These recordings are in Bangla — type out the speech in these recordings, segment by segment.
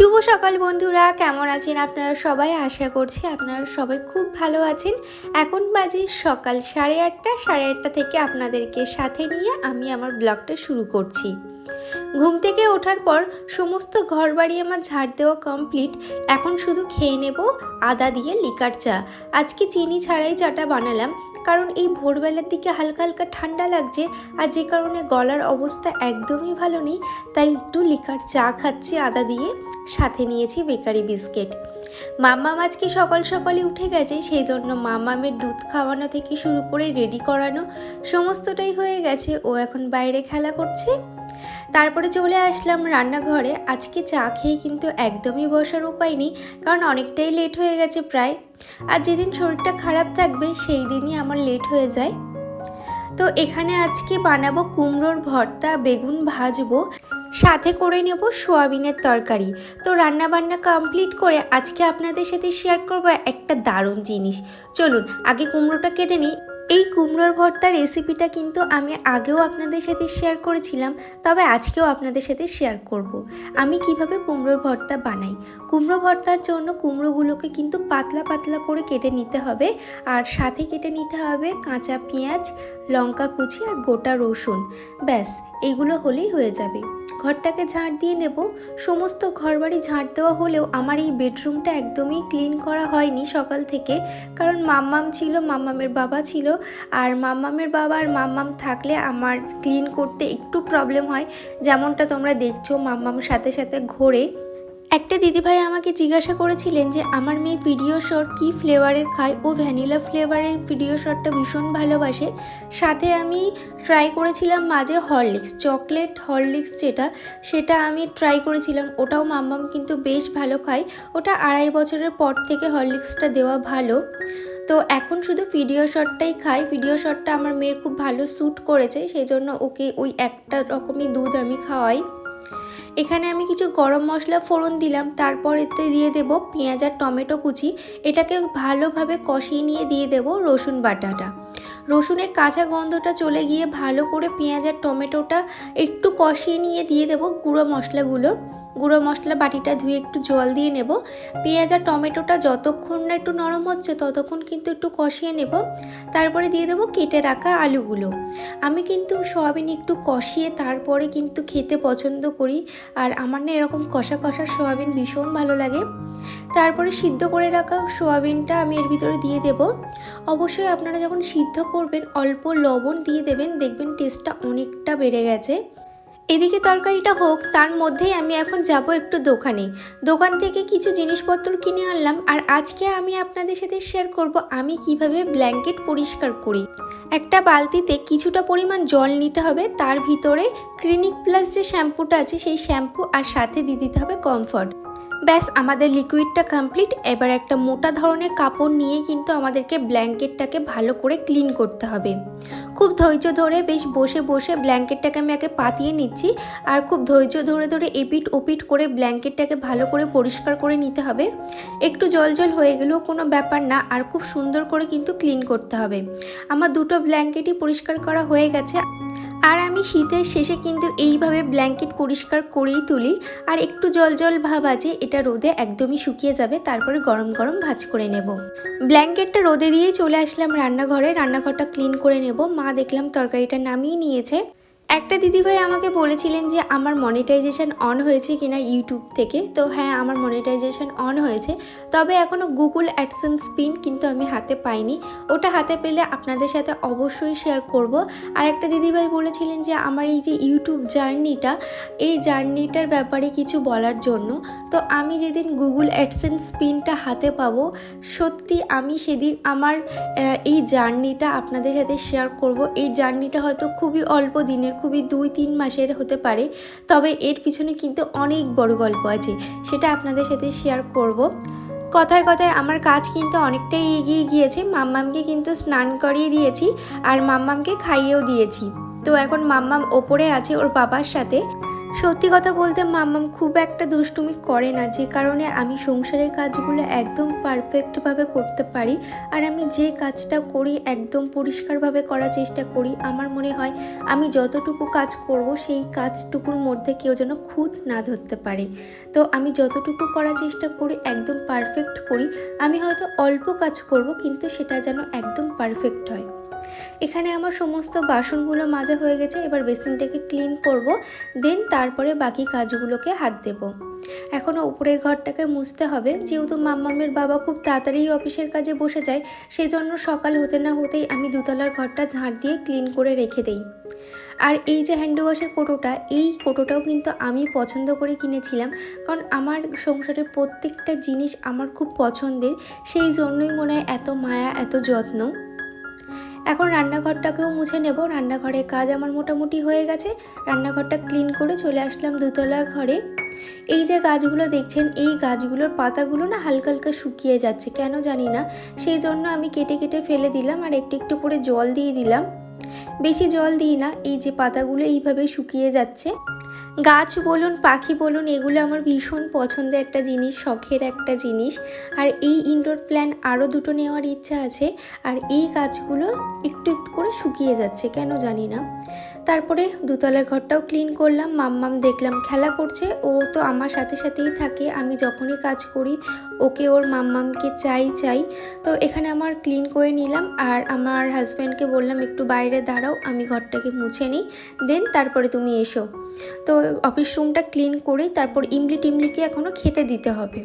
শুভ সকাল বন্ধুরা, কেমন আছেন আপনারা সবাই? আশা করছি আপনারা সবাই খুব ভালো আছেন। এখন বাজে সকাল সাড়ে আটটা সাড়ে আটটা থেকে আপনাদেরকে সাথে নিয়ে আমি আমার ব্লগটা শুরু করছি। ঘুম থেকে ওঠার পর সমস্ত ঘর বাড়ি আমার ঝাড় দেওয়া কমপ্লিট এখন শুধু খেয়ে নেব আদা দিয়ে লিকার চা। আজকে চিনি ছাড়াই চাটা বানালাম। কারণ এই ভোরবেলার দিকে হালকা হালকা ঠান্ডা লাগছে আর যে কারণে গলার অবস্থা একদমই ভালো নেই, তাই একটু লিকার চা খাচ্ছি, আদা দিয়ে। সাথে নিয়েছি বেকারি বিস্কিট। মাম্মা আজকে সকাল সকালে উঠে গেছে, সেই জন্য মাম্মামের দুধ খাওয়ানো থেকে শুরু করে রেডি করানো সমস্তটাই হয়ে গেছে। ও এখন বাইরে খেলা করছে। তারপরে চলে আসলাম রান্নাঘরে। আজকে চা খেয়ে কিন্তু একদমই বসার উপায় নেই, কারণ অনেকটাই লেট হয়ে গেছে প্রায়। আর যেদিন শরীরটা খারাপ থাকবে, সেই দিনই আমার লেট হয়ে যায়। তো এখানে আজকে বানাবো কুমড়োর ভর্তা, বেগুন ভাজবো, সাথে করে নেব সোয়াবিনের তরকারি। তো রান্না বান্না কমপ্লিট করে আজকে আপনাদের সাথে শেয়ার করব একটা দারুণ জিনিস। চলুন, আগে কুমড়োটা কেটে নিই। এই কুমড়োর ভর্তার রেসিপিটা কিন্তু আমি আগেও আপনাদের সাথে শেয়ার করেছিলাম, তবে আজকেও আপনাদের সাথে শেয়ার করব। আমি কীভাবে কুমড়োর ভর্তা বানাই কুমড়ো ভর্তার জন্য কুমড়োগুলোকে কিন্তু পাতলা পাতলা করে কেটে নিতে হবে, আর সাথে কেটে নিতে হবে কাঁচা পেঁয়াজ লঙ্কা কুচি আর গোটা রসুন। ব্যাস, এগুলো হলেই হয়ে যাবে। ঘরটাকে ঝাঁট দিয়ে নেব। সমস্ত ঘরবাড়ি ঝাঁট দেওয়া হলেও আমার এই বেডরুমটা একদমই ক্লিন করা হয়নি সকাল থেকে। কারণ মাম্মাম ছিল, মাম্মামের বাবা ছিল। আর মাম্মামের বাবা আর মাম্মাম থাকলে আমার ক্লিন করতে একটু প্রবলেম হয়। যেমনটা তোমরা দেখছ মাম্মাম সাথে সাথে ঘোরে। একটা দিদিভাই আমাকে জিজ্ঞাসা করেছিলেন যে আমার মেয়ে ভিডিও শট কী ফ্লেভারের খায়। ও ভ্যানিলা ফ্লেভারের ভিডিও শটটা ভীষণ ভালোবাসে। সাথে আমি ট্রাই করেছিলাম মাঝে হরলিক্স চকলেট হরলিক্স যেটা, সেটা আমি ট্রাই করেছিলাম। ওটাও মাম্মাম কিন্তু বেশ ভালো খায়। ওটা আড়াই বছরের পর থেকে হরলিক্সটা দেওয়া ভালো। তো এখন শুধু ভিডিও শটটাই খাই ভিডিও শটটা আমার মেয়ের খুব ভালো স্যুট করেছে। সেই জন্য ওকে ওই একটা রকমই দুধ আমি খাওয়াই। এখানে আমি কিছু গরম মশলা ফোড়ন দিলাম, তারপর এতে দিয়ে দেব পেঁয়াজ আর টমেটো কুচি। এটাকে ভালোভাবে কষিয়ে নিয়ে দিয়ে দেব রসুন বাটাটা। রসুনের কাঁচা গন্ধটা চলে গিয়ে ভালো করে পেঁয়াজ আর টমেটোটা একটু কষিয়ে নিয়ে দিয়ে দেব গুঁড়ো মশলাগুলো। গুঁড়ো মশলা বাটিটা ধুয়ে একটু জল দিয়ে নেব। পেঁয়াজ আর টমেটোটা যতক্ষণ না একটু নরম হচ্ছে ততক্ষণ কিন্তু একটু কষিয়ে নেব। তারপরে দিয়ে দেবো কেটে রাখা আলুগুলো। আমি কিন্তু সয়াবিন একটু কষিয়ে তারপরে কিন্তু খেতে পছন্দ করি। আর আমার না এরকম কষা কষা সোয়াবিন ভীষণ ভালো লাগে। তারপরে সিদ্ধ করে রাখা সোয়াবিনটা আমি এর ভিতরে দিয়ে দেব। অবশ্যই আপনারা যখন সিদ্ধ করবেন, অল্প লবণ দিয়ে দেবেন, দেখবেন টেস্টটা অনেকটা বেড়ে গেছে। এদিকে তরকারিটা হোক, তার মধ্যেই আমি এখন যাব একটু দোকানে। দোকান থেকে কিছু জিনিসপত্র কিনে আনলাম, আর আজকে আমি আপনাদের সাথে শেয়ার করব আমি কীভাবে ব্ল্যাঙ্কেট পরিষ্কার করি। একটা বালতিতে কিছুটা পরিমাণ জল নিতে হবে, তার ভিতরে ক্লিনিক প্লাস যে শ্যাম্পুটা আছে, সেই শ্যাম্পু আর সাথে দিয়ে দিতে হবে কমফর্ট ব্যাস, আমাদের লিকুইডটা কমপ্লিট এবার একটা মোটা ধরনের কাপড় নিয়ে কিন্তু আমাদেরকে ব্ল্যাঙ্কেটটাকে ভালো করে ক্লিন করতে হবে। খুব ধৈর্য ধরে বেশ বসে বসে ব্ল্যাঙ্কেটটাকে আমি আগে পাতিয়ে নিচ্ছি। আর খুব ধৈর্য ধরে ধরে এপিট ওপিট করে ব্ল্যাঙ্কেটটাকে ভালো করে পরিষ্কার করে নিতে হবে। একটু জল জল হয়ে গেলেও কোনো ব্যাপার না, আর খুব সুন্দর করে কিন্তু ক্লিন করতে হবে। আমার দুটো ব্ল্যাঙ্কেটই পরিষ্কার করা হয়ে গেছে। আর আমি শীতের শেষে কিন্তু এইভাবে ব্ল্যাঙ্কেট পরিষ্কার করেই তুলি। আর একটু জল জল ভাব আছে, এটা রোদে একদমই শুকিয়ে যাবে, তারপরে গরম গরম ভাজ করে নেব। ব্ল্যাঙ্কেটটা রোদে দিয়েই চলে আসলাম রান্নাঘরে। রান্নাঘরটা ক্লিন করে নেব। মা দেখলাম তরকারিটা নামিয়ে নিয়েছে। একটা দিদিভাই আমাকে বলেছিলেন যে আমার মনিটাইজেশন অন হয়েছে কিনা ইউটিউব থেকে। তো হ্যাঁ আমার মনিটাইজেশন অন হয়েছে। তবে এখনও গুগল অ্যাডসেন্স পিন কিন্তু আমি হাতে পাইনি। ওটা হাতে পেলে আপনাদের সাথে অবশ্যই শেয়ার করব। আর একটা দিদিভাই বলেছিলেন যে আমার এই যে ইউটিউব জার্নিটা এই জার্নিটার ব্যাপারে কিছু বলার জন্য। তো আমি যেদিন গুগল অ্যাডসেন্স পিনটা হাতে পাবো, সত্যি আমি সেদিন আমার এই জার্নিটা আপনাদের সাথে শেয়ার করব। এই জার্নিটা হয়তো খুবই অল্প দিনের খুবই দুই, তিন মাসের হতে পারে। তবে এর পিছনে কিন্তু অনেক বড় গল্প আছে। সেটা আপনাদের সাথে শেয়ার করব। কথায় কথায় আমার কাজ কিন্তু অনেকটাই এগিয়ে গিয়েছে। মাম্মামকে কিন্তু স্নান করিয়ে দিয়েছি আর মাম্মামকে খাইয়েও দিয়েছি। তো এখন মাম্মাম ওপরে আছে ওর বাবার সাথে। সত্যি কথা বলতে মাম্মাম খুব একটা দুষ্টুমি করে না, যে কারণে আমি সংসারের কাজগুলো একদম পারফেক্টভাবে করতে পারি আর আমি যে কাজটা করি একদম পরিষ্কারভাবে করার চেষ্টা করি। আমার মনে হয় আমি যতটুকু কাজ করব সেই কাজটুকুর মধ্যে কেউ যেন খুঁত না ধরতে পারে। তো আমি যতটুকু করার চেষ্টা করি, একদম পারফেক্ট করি। আমি হয়তো অল্প কাজ করব, কিন্তু সেটা যেন একদম পারফেক্ট হয়। এখানে আমার সমস্ত বাসনগুলো মাজা হয়ে গেছে, এবার বেসিনটাকে ক্লিন করব দেন তারপরে বাকি কাজগুলোকে হাত দেব। এখনও উপরের ঘরটাকে মুছতে হবে, যেহেতু মাম্মামের বাবা খুব তাড়াতাড়ি অফিসের কাজে বসে যায় সেই জন্য সকাল হতে না হতেই আমি দুতলার ঘরটা ঝাঁট দিয়ে ক্লিন করে রেখে দেই। আর এই যে হ্যান্ড ওয়াশের কোটোটা, এই কোটোটাও কিন্তু আমি পছন্দ করে কিনেছিলাম, কারণ আমার সংসারের প্রত্যেকটা জিনিস আমার খুব পছন্দের, সেই জন্যই মনে হয় এত মায়া, এত যত্ন। এখন রান্নাঘরটাকেও মুছে নেব। রান্নাঘরের কাজ আমার মোটামুটি হয়ে গেছে। রান্নাঘরটা ক্লিন করে চলে আসলাম দুতলার ঘরে। এই যে গাছগুলো দেখছেন, এই গাছগুলোর পাতাগুলো না হালকা হালকা শুকিয়ে যাচ্ছে, কেন জানি না। সেই জন্য আমি কেটে কেটে ফেলে দিলাম আর একটু একটু করে জল দিয়ে দিলাম। বেশি জল দিই না, এই যে পাতাগুলো এইভাবে শুকিয়ে যাচ্ছে। গাছ বলুন, পাখি বলুন, এগুলো আমার ভীষণ পছন্দের একটা জিনিস, শখের একটা জিনিস। আর এই ইনডোর প্ল্যান আরও দুটো নেওয়ার ইচ্ছা আছে, আর এই গাছগুলো একটু একটু করে শুকিয়ে যাচ্ছে, কেন জানি না। তারপরে দুতলার ঘরটাও ক্লিন করলাম, মাম্মাম দেখলাম খেলা করছে, ও তো আমার সাথে সাথেই থাকে, আমি যখনই কাজ করি, ওকে ওর মাম্মামকে চাই চাই। তো এখানে আমার ক্লিন করে নিলাম, আর আমার হাজব্যান্ডকে বললাম, একটু বাইরে দাঁড়াও। আমি ঘরটাকে মুছে নিই দেন তারপরে তুমি এসো। তো অফিস রুমটা ক্লিন করেই তারপর ইমলি টিমলিকে এখনও খেতে দিতে হবে।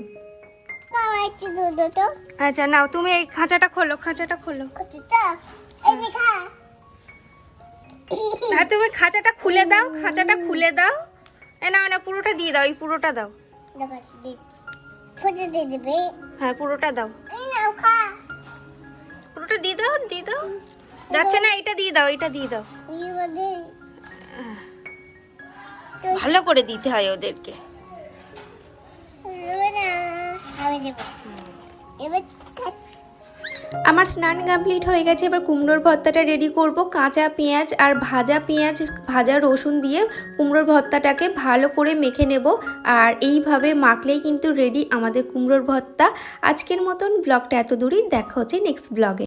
আচ্ছা নাও তুমি এই খাঁচাটা খোলো খাঁচাটা খোলো। আর তুমি খাঁচাটা খুলে দাও খাঁচাটা খুলে দাও। এ না না পুরোটা দিয়ে দাও এই পুরোটা দাও। হ্যাঁ পুরোটা দাও। এই নাও খা। পুরোটা দিয়ে দাও দিয়ে দাও। যাচ্ছে না, এটা দিয়ে দাও, এটা দিয়ে দাও। ভালো করে দিতে হয় ওদেরকে। আমার স্নান কমপ্লিট হয়ে গেছে, এবার কুমড়োর ভর্তাটা রেডি করব। কাঁচা পেঁয়াজ আর ভাজা পেঁয়াজ, ভাজা রসুন দিয়ে কুমড়োর ভর্তাটাকে ভালো করে মেখে নেব। আর এইভাবে মাখলেই কিন্তু রেডি আমাদের কুমড়োর ভর্তা। আজকের মতন ব্লগটা এত দূরই দেখা হচ্ছে নেক্সট ব্লগে